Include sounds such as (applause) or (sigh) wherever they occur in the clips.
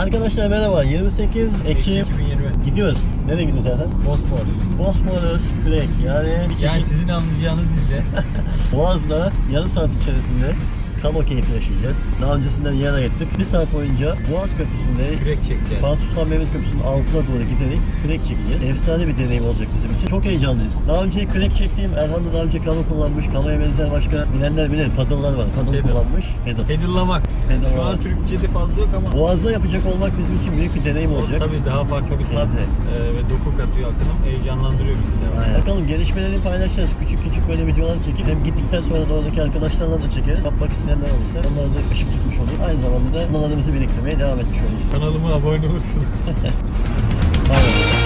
Arkadaşlar merhaba. 28 Ekim 2020. gidiyoruz. Nereye gidiyoruz zaten? Bosporus. Bosporus Kürek. Yani bir Yani çeşit sizin anlayacağınız dilde. (laughs) Boğaz'da yarım saat içerisinde kano keyfi yaşayacağız. Daha öncesinden yana gittik. Bir saat boyunca Boğaz Köprüsü'nde Kürek çekeceğiz. Fatih Sultan Mehmet Köprüsü'nün altına doğru giderek kürek çekeceğiz. Efsane bir deneyim olacak bizim için. Çok heyecanlıyız. Daha önce kürek çektiğim Erhan da daha önce kano kullanmış. Kanoya benzer başka bilenler bilir. Paddle'lar var. Paddle Pedal. kullanmış. Pedal. Pedalamak. Pedalamak. Şu an Türkçe'de fazla yok ama. Boğaz'da yapacak olmak bizim için büyük bir deneyim olacak. Tabii daha farklı bir tat e, ve doku katıyor akınım. Heyecanlandırıyor bizi de. Aynen. Bakalım gelişmelerini paylaşacağız. Küçük küçük böyle videolar çekip hem gittikten sonra da oradaki arkadaşlarla da çekeriz. Yapmak isteyenler olursa onlara da ışık tutmuş olur. Aynı zamanda da anılarımızı biriktirmeye devam etmiş oluruz. Kanalıma abone olursunuz. (laughs) Aynen.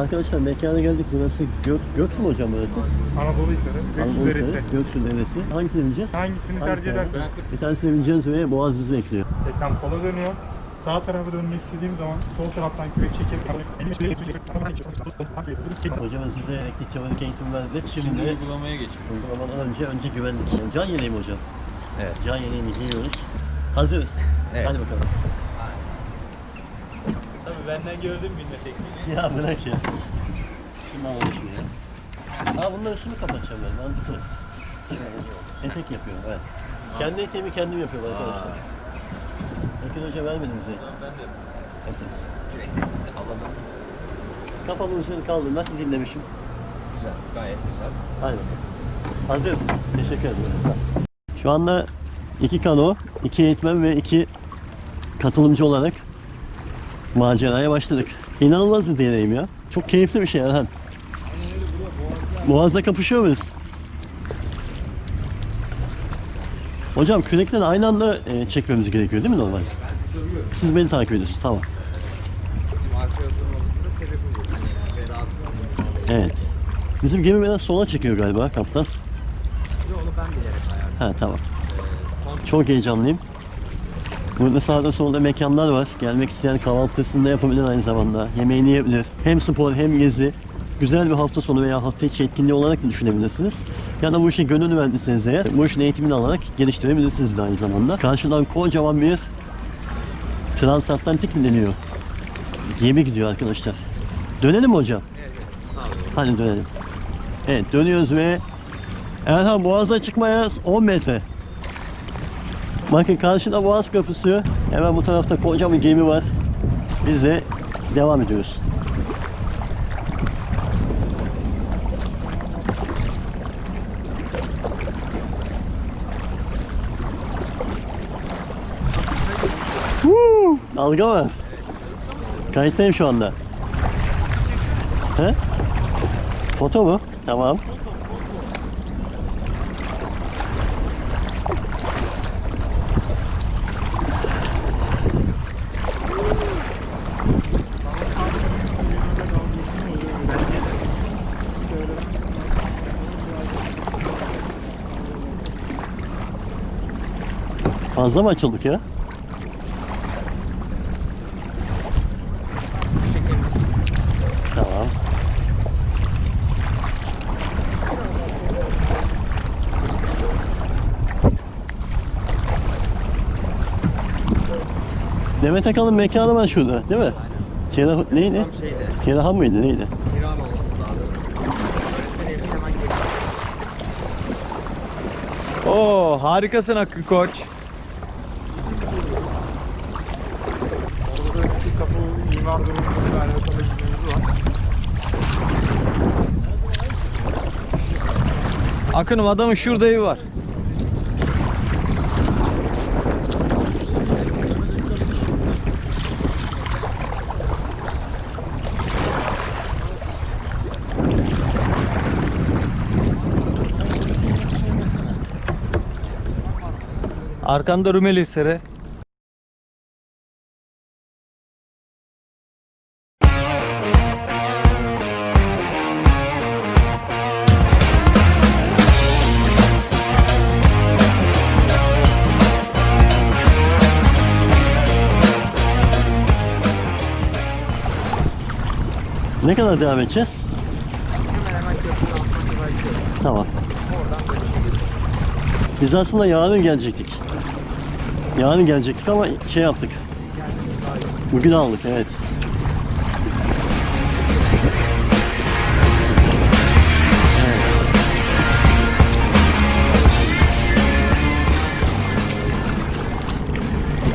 Arkadaşlar mekana geldik. Burası Gök, Göksu mu hocam burası? Anadolu Hisarı, Anadolu Göksu Hisarı, Deresi. Göksu Deresi. Hangisini bineceğiz? Hangisini Hangisi tercih ederseniz. Bir tanesini bineceğiz ve Boğaz bizi bekliyor. Teknem sola dönüyor. Sağ tarafa dönmek istediğim zaman sol taraftan kürek çekip Hocamız bize elektrik teorik eğitim verdi. Şimdi Şimdi uygulamaya geçiyoruz. uygulamadan önce önce güvenlik. Can yeleği mi hocam? Evet. Can yeleğini giyiyoruz. Hazırız. Evet. Hadi bakalım. Tabii benden gördüm bilme tekniğini. (laughs) Ya bırak ya. Şunu alalım şimdi ya. Aa bunların üstünü kapatacağım ben. Mantıklı. Etek yapıyorum evet. Kendi eteğimi kendim yapıyorum arkadaşlar. Ekin Hoca vermedi bize. Ben de Etek. işte alalım. Kafamın üzerine kaldı. Nasıl dinlemişim? Güzel. Gayet güzel. Bakalım. Hazırız. Teşekkür ederim. Sağ ol. Şu anda iki kano, iki eğitmen ve iki katılımcı olarak maceraya başladık. İnanılmaz bir deneyim ya. Çok keyifli bir şey Erhan. Boğaz'da kapışıyor muyuz? Hocam kürekten aynı anda e, çekmemiz gerekiyor değil mi normal? Siz beni takip ediyorsunuz tamam. Evet. Bizim gemi biraz sola çekiyor galiba kaptan. Onu ben bilerek ayarladım. Ha tamam. Çok heyecanlıyım. Burada sağda solda mekanlar var. Gelmek isteyen kahvaltısını da yapabilir aynı zamanda. Yemeğini yiyebilir. Hem spor hem gezi. Güzel bir hafta sonu veya hafta içi etkinliği olarak da düşünebilirsiniz. Ya da bu işe gönül verdiyseniz eğer bu işin eğitimini alarak geliştirebilirsiniz de aynı zamanda. Karşıdan kocaman bir transatlantik mi deniyor? Gemi gidiyor arkadaşlar. Dönelim mi hocam? evet. Hadi dönelim. Evet dönüyoruz ve Erhan Boğaz'a çıkmaya 10 metre. Bakın karşıda Boğaz Köprüsü. Hemen bu tarafta koca bir gemi var. Biz de devam ediyoruz. Woo! Dalga var. Kayıttayım şu anda. He? Foto mu? Tamam. Fazla mı açıldık ya? Tamam. Demet Akalın mekanı var şurada değil mi? Kerah neydi? Tam şeyde. Kerahan mıydı neydi? Kiran olması lazım. Hemen geliyor. Oo harikasın Hakkı Koç. Akın'ım adamın şurada evi var. Arkanda Rumeli Hisarı. Ne kadar devam edeceğiz? Tamam. Biz aslında yarın gelecektik. Yarın gelecektik ama şey yaptık. Bugün aldık evet.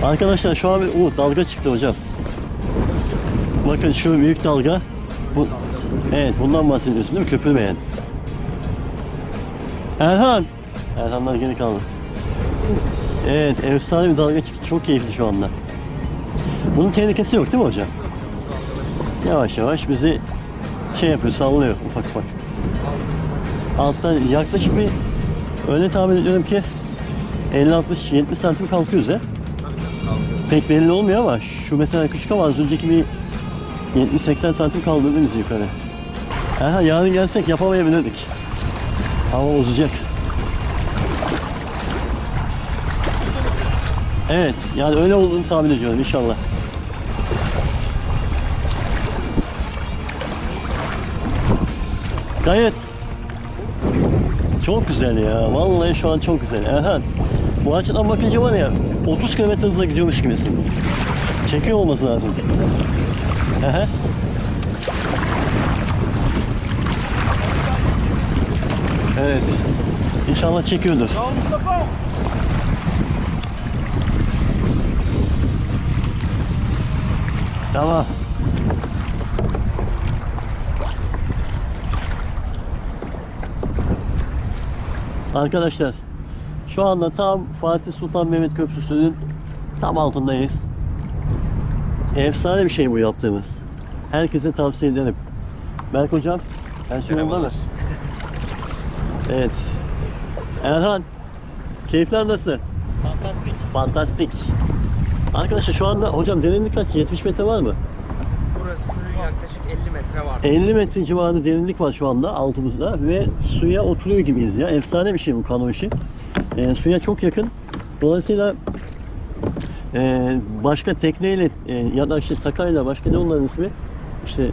Arkadaşlar şu an bir o, dalga çıktı hocam. Bakın şu büyük dalga. Bu, evet bundan bahsediyorsun değil mi? Köpürmeyen. Erhan. Erhanlar geri kaldı. Evet efsane bir dalga çıktı. Çok keyifli şu anda. Bunun tehlikesi yok değil mi hocam? Yavaş yavaş bizi şey yapıyor, sallıyor ufak ufak. Alttan yaklaşık bir öyle tahmin ediyorum ki 50-60-70 santim kalkıyoruz ya. Pek belli olmuyor ama şu mesela küçük ama az önceki bir 70-80 santim kaldırdınız yukarı. Erhan yarın gelsek yapamayabilirdik. Hava uzayacak. Evet, yani öyle olduğunu tahmin ediyorum inşallah. Gayet çok güzel ya. Vallahi şu an çok güzel. Erhan, bu açıdan bakınca var ya 30 km hızla gidiyormuş gibisin. Çekiyor olması lazım. Evet. İnşallah çekiyordur. Tamam. Arkadaşlar şu anda tam Fatih Sultan Mehmet Köprüsü'nün tam altındayız. Efsane bir şey bu yaptığımız. Herkese tavsiye ederim. Berk hocam, her şey yolunda mı? Evet. Erhan, keyifler nasıl? Fantastik. Fantastik. Arkadaşlar şu anda hocam derinlik kaç? 70 metre var mı? Burası yaklaşık 50 metre var. 50 metre civarında derinlik var şu anda altımızda ve suya oturuyor gibiyiz ya. Efsane bir şey bu kano işi. Ee, suya çok yakın. Dolayısıyla e, başka tekneyle e, ya da işte takayla başka ne onların ismi? İşte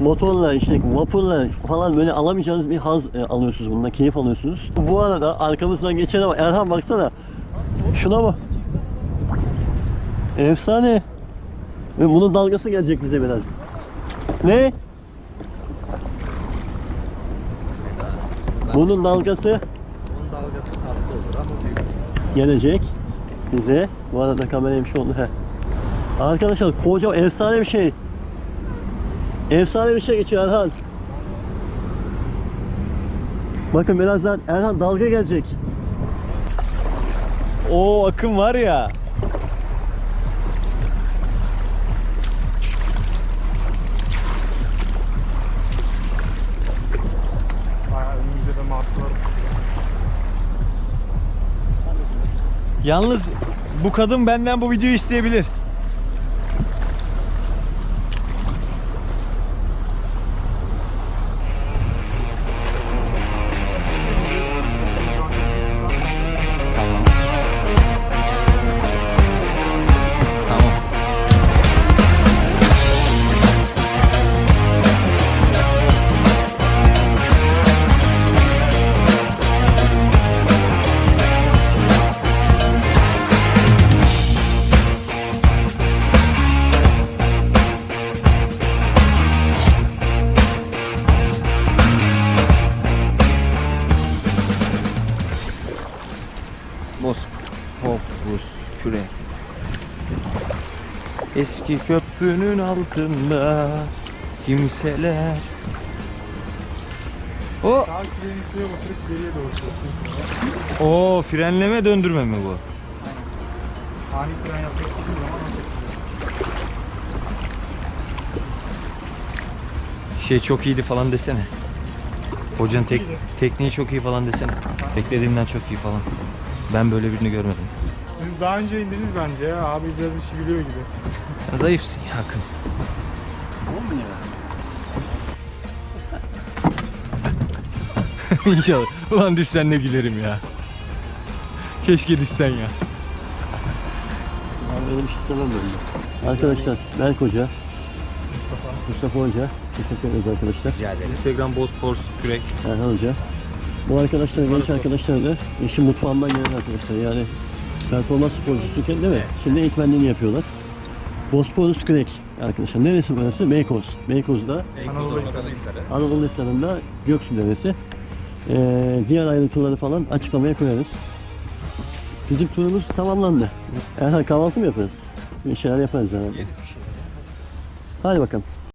motorla işte vapurla falan böyle alamayacağınız bir haz e, alıyorsunuz bundan keyif alıyorsunuz. Bu arada arkamızdan geçen ama Erhan baksana şuna bak. Efsane. Ve bunun dalgası gelecek bize biraz. Ne? Bunun dalgası Bunun dalgası tatlı olur ama büyük. gelecek bize. Bu arada kamerayı bir şey oldu. Heh. Arkadaşlar koca efsane bir şey. Efsane bir şey geçiyor Erhan. Bakın birazdan Erhan dalga gelecek. O akım var ya. Bayağı önümüzde de martılar uçuyor. Yalnız bu kadın benden bu videoyu isteyebilir. Buz. Küre. Eski köprünün altında kimseler. O o frenleme döndürme mi bu? Ani fren yapmak şekilde. Şey çok iyiydi falan desene. Hocanın tek, tekniği çok iyi falan desene. Beklediğimden çok iyi falan. Ben böyle birini görmedim. Siz daha önce indiniz bence ya. Abi biraz işi biliyor gibi. Ya zayıfsın ya Akın. İnşallah. (laughs) (laughs) Ulan düşsen ne gülerim ya. Keşke düşsen ya. Ben öyle bir şey istemem ben de. Arkadaşlar Berk Hoca, Mustafa. Mustafa Hoca. Teşekkür ederiz arkadaşlar. Rica ederiz. Instagram Bosporus Kürek. Erhan Hoca. Bu arkadaşlar, genç arkadaşlar da işin mutfağından gelen arkadaşlar. Yani performans sporcusuken değil mi? Şimdi eğitmenliğini yapıyorlar. Bosporus Kürek arkadaşlar. Neresi burası? Beykoz. Beykoz'da Anadolu Anadolu Hisarı'nda Göksu Deresi. Ee, diğer ayrıntıları falan açıklamaya koyarız. Bizim turumuz tamamlandı. Erhan kahvaltı mı yaparız? Bir şeyler yaparız herhalde. Hadi bakalım.